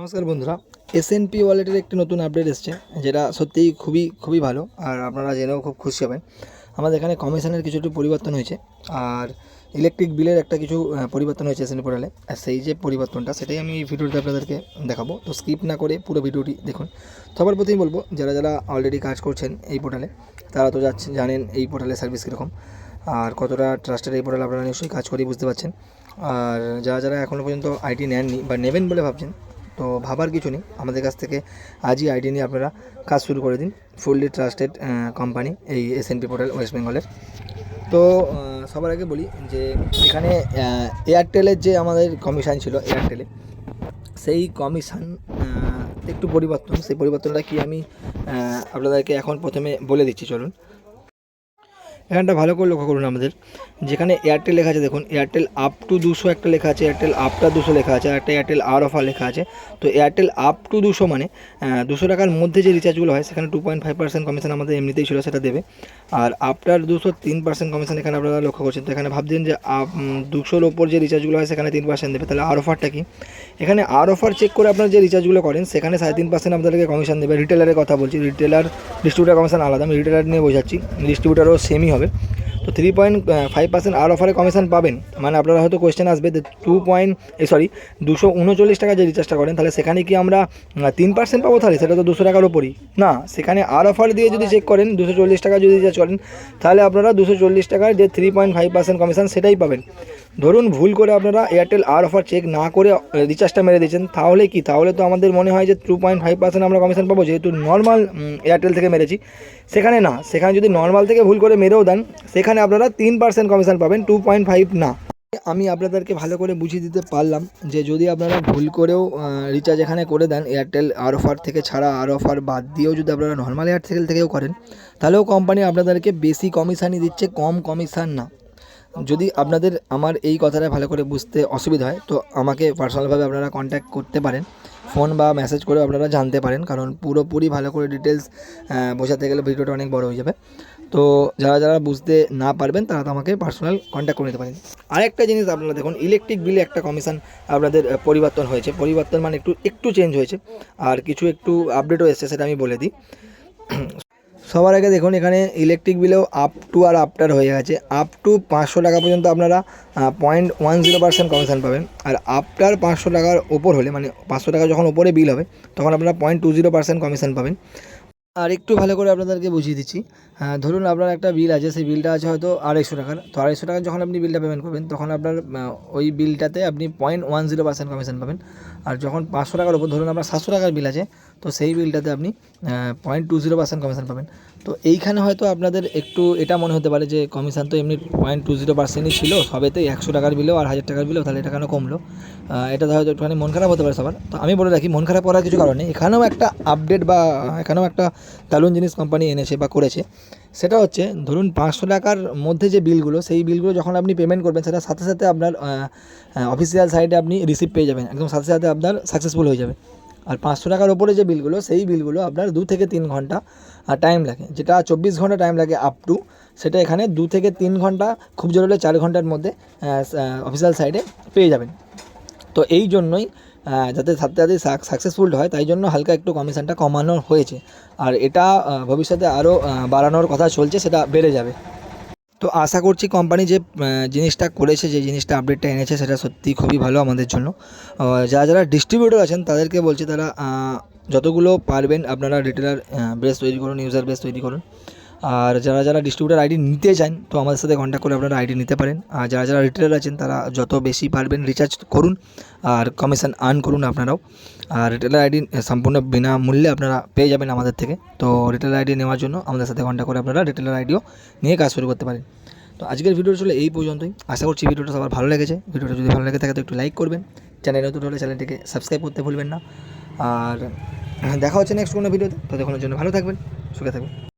নমস্কার বন্ধুরা এসএনপি ওয়ালেটের একটি নতুন আপডেট এসছে, যেটা সত্যিই খুবই খুবই ভালো, আর আপনারা জেনেও খুব খুশি হবেন। আমাদের এখানে কমিশনের কিছু একটু পরিবর্তন হয়েছে, আর ইলেকট্রিক বিলের একটা কিছু পরিবর্তন হয়েছে এসএনপি পোর্টালে আর সেই যে পরিবর্তনটা, সেটাই আমি এই ভিডিওতে আপনাদেরকে দেখাবো। তো স্কিপ না করে পুরো ভিডিওটি দেখুন। সবার প্রথমেই বলব, যারা যারা অলরেডি কাজ করছেন এই পোর্টালে তারা তো যাচ্ছেন জানেন এই পোর্টালের সার্ভিস কীরকম, আর কতটা ট্রাস্টেড এই পোর্টাল আপনারা নিশ্চয়ই কাজ করেই বুঝতে পারছেন। আর যারা যারা এখনও পর্যন্ত আইটি নেননি বা নেবেন বলে ভাবছেন তো ভাবার কিছু নেই। আমাদের কাছ থেকে আজই আইডি নিয়ে আপনারা কাজ শুরু করে দিন। ফুললি ট্রাস্টেড কোম্পানি এই S N P portal west বেঙ্গলের তো সবার আগে বলি যে এখানে এয়ারটেলের যে আমাদের কমিশন ছিল এয়ারটেলে সেই কমিশন একটু পরিবর্তন। সেই পরিবর্তনটা কি আমি আপনাদেরকে এখন প্রথমে বলে দিচ্ছি, চলুন। এখানটা ভালো করে লক্ষ্য করুন আমাদের। যেখানে এয়ারটেল লেখা আছে, দেখুন এয়ারটেল আপ টু দুশো একটা লেখা আছে এয়ারটেল আপটা দুশো লেখা আছে, আর একটা এয়ারটেল আর অফার লেখা আছে। তো এয়ারটেল আপ টু দুশো মানে দুশো টাকার মধ্যে যে রিচার্জগুলো হয়, সেখানে two point five percent commission আমাদের এমনিতেই ছিল, সেটা দেবে। আর আপটার দুশো তিন পার্সেন্ট কমিশন এখানে আপনারা লক্ষ্য করছেন। তো এখানে ভাবছেন যে আপ দুশোর ওপর যে রিচার্জগুলো হয়, সেখানে তিন পার্সেন্ট দেবে। তাহলে আর অফারটা কি? এখানে আর অফার চেক করে আপনার যে রিচার্জগুলো করেন, সেখানে সাড়ে তিন পার্সেন্ট আপনাদেরকে কমিশন দেবে। রিটেলারের কথা বলছি। রিটেলার ডিস্ট্রিবিউটার কমিশন আলাদা। আমি রিটেলার নিয়ে বোঝাচ্ছি। ডিস্ট্রিবিউটারও সেমই হবে। তো থ্রি পয়েন্ট ফাইভ পার্সেন্ট আর অফারে কমিশন পাবেন। মানে আপনারা হয়তো কোয়েশ্চেন আসবে যে টু পয়েন্ট এই সরি দুশো উনচল্লিশ টাকা যে রিচার্জটা করেন, তাহলে সেখানে কি আমরা তিন পার্সেন্ট পাবো তাহলে? সেটা তো দুশো টাকার ওপরই না, সেখানে আর অফার দিয়ে যদি চেক করেন, দুশো চল্লিশ টাকা যদি রিচার্জ করেন, তাহলে আপনারা দুশো চল্লিশ টাকার যে three point five percent commission সেটাই পাবেন। ধরুন ভুল করে আপনারা এয়ারটেল আর অফার চেক না করে রিচার্জটা মেরে দিয়েছেন, তাহলে কি? তাহলে তো আমাদের মনে হয় যে টু পয়েন্ট ফাইভ পার্সেন্ট আমরা কমিশন পাবো, যেহেতু নর্মাল এয়ারটেল থেকে মেরেছি। সেখানে না, সেখানে যদি নর্মাল থেকে ভুল করে মেরেও দেন সেখানে আপনারা তিন পার্সেন্ট কমিশন পাবেন টু পয়েন্ট ফাইভ না। আমি আপনাদেরকে ভালো করে বুঝিয়ে দিতে পারলাম যে যদি আপনারা ভুল করেও রিচার্জ এখানে করে দেন এয়ারটেল আর অফার থেকে ছাড়া আর অফার বাদ দিয়েও যদি আপনারা নর্মাল এয়ারটেল থেকেও করেন, তাহলেও কোম্পানি আপনাদেরকে বেশি কমিশনই দিচ্ছে, কম কমিশন না। যদি আপনাদের, আমার এই কথাটা ভালো করে বুঝতে অসুবিধা হয়, তো আমাকে পার্সোনালভাবে আপনারা কন্ট্যাক্ট করতে পারেন। ফোন বা মেসেজ করে আপনারা জানতে পারেন, কারণ পুরোপুরি ভালো করে ডিটেলস বোঝাতে গেলে ভিডিওটা অনেক বড় হয়ে যাবে। তো যারা যারা বুঝতে না পারবেন, তারা তো আমাকে পার্সোনাল কন্ট্যাক্ট করে নিতে পারেন। আরেকটা জিনিস আপনারা দেখুন ইলেকট্রিক বিলে একটা কমিশন আপনাদের পরিবর্তন হয়েছে। পরিবর্তন মানে একটু একটু চেঞ্জ হয়েছে। আর কিছু একটু আপডেটও এসেছে, সেটা আমি বলে দিই। সবার আগে দেখুন, এখানে ইলেকট্রিক বিলেও আপ টু আর আপটার হয়ে গেছে আপ টু পাঁচশো টাকা পর্যন্ত আপনারা point one zero percent commission পাবেন। আর আপটার পাঁচশো টাকার ওপর হলে মানে পাঁচশো টাকা যখন ওপরে বিল হবে, তখন আপনারা point two zero percent commission পাবেন। আর একটু ভালো করে আপনাদেরকে বুঝিয়ে দিচ্ছি। আহ, ধরুন আপনার একটা বিল আছে সেই বিলটা আছে হয়তো আড়াইশো টাকার। তো আড়াইশো টাকা যখন আপনি বিলটা পেমেন্ট করবেন তখন আপনার ওই বিলটাতে আপনি point one zero percent commission পাবেন। আর যখন পাঁচশো টাকার উপর ধরুন আপনার সাতশো টাকার বিল আছে তো সেই বিলটাতে আপনি point two zero percent commission পাবেন। তো এইখানে হয়তো আপনাদের একটু এটা মনে হতে পারে যে কমিশন তো এমনি পয়েন্ট টু জিরো পার্সেন্টই ছিল সবেতে একশো টাকার বিলেও আর হাজার টাকার বিলেও তাহলে এটা কেন কমলো? এটা হয়তো একটুখানি মন খারাপ হতে পারে সবার। তো আমি বলে রাখি মন খারাপ করার কিছু কারণে এখানেও একটা আপডেট বা এখানেও একটা দারুণ জিনিস কোম্পানি এনেছে বা করেছে। সেটা হচ্ছে, ধরুন পাঁচশো টাকার মধ্যে যে বিলগুলো, সেই বিলগুলো যখন আপনি পেমেন্ট করবেন, সেটা সাথে সাথে আপনার অফিসিয়াল সাইটে আপনি রিসিভ পেয়ে যাবেন। একদম সাথে সাথে আপনার সাকসেসফুল হয়ে যাবে। আর পাঁচশো টাকার ওপরে যে বিলগুলো, সেই বিলগুলো আপনার দু থেকে তিন ঘণ্টা টাইম লাগে। যেটা চব্বিশ ঘণ্টা টাইম লাগে আপ টু সেটা এখানে দু থেকে তিন ঘণ্টা, খুব জোর হলে চার ঘণ্টার মধ্যে অফিসিয়াল সাইটে পেয়ে যাবেন। তো এই জন্যই যাতে সাথে সাকসেসফুল হয়, তাই জন্য হালকা একটু কমিশনটা কমানো হয়েছে। আর এটা ভবিষ্যতে আরও বাড়ানোর কথা চলছে, সেটা বেড়ে যাবে। তো আশা করছি কোম্পানি যে জিনিসটা করেছে, যে জিনিসটা আপডেটটা এনেছে, সেটা সত্যি খুবই ভালো আমাদের জন্য। যারা যারা ডিস্ট্রিবিউটর আছেন, তাদেরকে বলছি তারা যতগুলো পারবেন আপনারা রিটেলার বেস তৈরি করুন ইউজার বেস তৈরি করুন। আর যারা যারা ডিস্ট্রিবিউটার আইডি নিতে চান, তো আমাদের সাথে কন্ট্যাক্ট করে আপনারা আইডি নিতে পারেন। আর যারা যারা রিটেলার আছেন, তারা যত বেশি পারবেন রিচার্জ করুন আর কমিশন আর্ন করুন আপনারাও। আর রিটেলার আইডি সম্পূর্ণ বিনামূল্যে আপনারা পেয়ে যাবেন আমাদের থেকে। তো রিটেলার আইডি নেওয়ার জন্য আমাদের সাথে কন্ট্যাক্ট করে আপনারা রিটেলার আইডিও নিয়ে কাজ শুরু করতে পারেন। তো আজকের ভিডিও ছিল এই পর্যন্তই। আশা করছি ভিডিওটা সবার ভালো লেগেছে। ভিডিওটা যদি ভালো লেগে থাকে, তো একটু লাইক করবেন। চ্যানেল নতুন হলে চ্যানেলটিকে সাবস্ক্রাইব করতে ভুলবেন না। আর দেখা হচ্ছে নেক্সট কোনো ভিডিওতে তো। দেখানোর জন্য ভালো থাকবেন, সুখে থাকবেন।